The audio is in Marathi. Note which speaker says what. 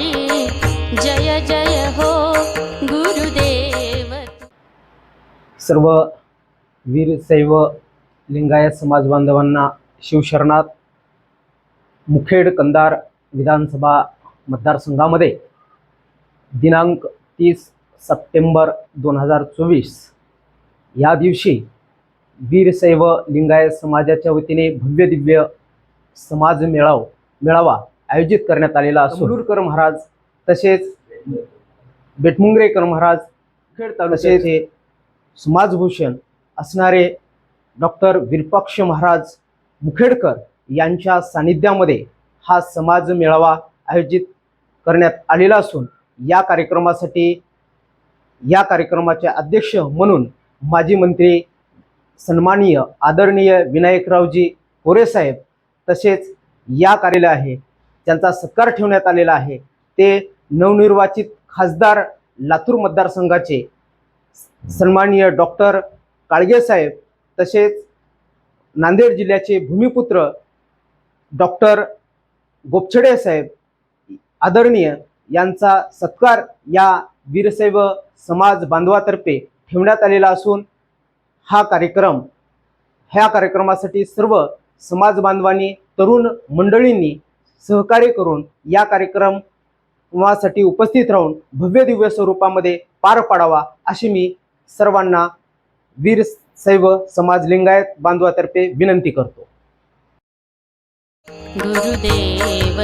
Speaker 1: हरी। जय जय हो गुरुदेव।
Speaker 2: सर्व वीरशैव लिंगायत समाज बांधवांना शिवशरणात मुखेड कंदार विधानसभा मतदारसंघामध्ये दिनांक तीस सप्टेंबर दोन हजार चोवीस. या दिवशी वीरशैव लिंगायत समाजाच्या वतीने भव्य दिव्य समाज मेळाव मेळावा आयोजित करण्यात आलेला असून मुलूरकर महाराज तसेच बेटमुंगरेकर महाराज खेड तालुक्याचे समाजभूषण असणारे डॉक्टर विरुपाक्ष महाराज मुखेडकर यांच्या सानिध्यामध्ये हा समाज मेळावा आयोजित करण्यात आलेला असून या कार्यक्रमासाठी या कार्यक्रमाचे अध्यक्ष म्हणून माजी मंत्री सन्माननीय आदरणीय विनायकरावजी कोरेसाहेब तसेच या कार्यालय आहे त्यांचा सत्कार ठेवण्यात आलेला आहे ते नवनिर्वाचित खासदार लातूर मतदारसंघाचे सन्माननीय डॉक्टर काळगेसाहेब तसेच नांदेड जिल्ह्याचे भूमिपुत्र डॉक्टर गोपछडे साहेब आदरणीय यांचा सत्कार या वीरशैव समाज बांधवातर्फे ठेवण्यात आलेला असून हा कार्यक्रम ह्या कार्यक्रमासाठी सर्व समाज बांधवांनी तरुण मंडळींनी सहकार्य करून या कार्यक्रमासाठी उपस्थित राहून भव्य दिव्य स्वरूपामध्ये पार पाडावा अशी मी सर्वांना वीर शैव समाज लिंगायत बांधवातर्फे विनंती करतो.
Speaker 1: गुरुदेव